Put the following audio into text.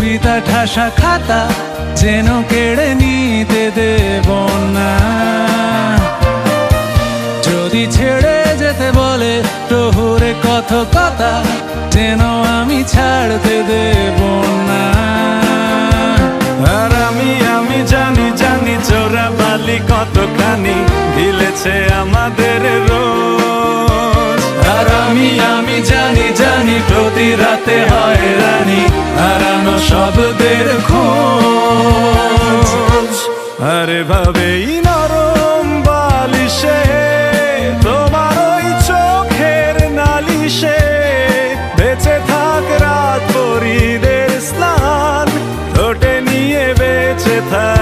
ফিতা ঠাসা খাতা, যেন কেড়ে নিতে দেব না। যদি ছেড়ে যেতে বলে, প্রহরে কত কথা যেন আমি ছাড়তে দেব না। আর আমি আমি জানি জানি, চোরা বালি কতখানি ঢিলেছে আমাদের রোজ। আর আমি আমি জানি যেতে হয় রানী হারানো শব্দের খোঁজ। আরে ভাবেই নরম বালিশে, তোমার ওই চোখের নালিশে। বেঁচে থাক রাত পরিদের স্নান ঘটে নিয়ে বেঁচে থাক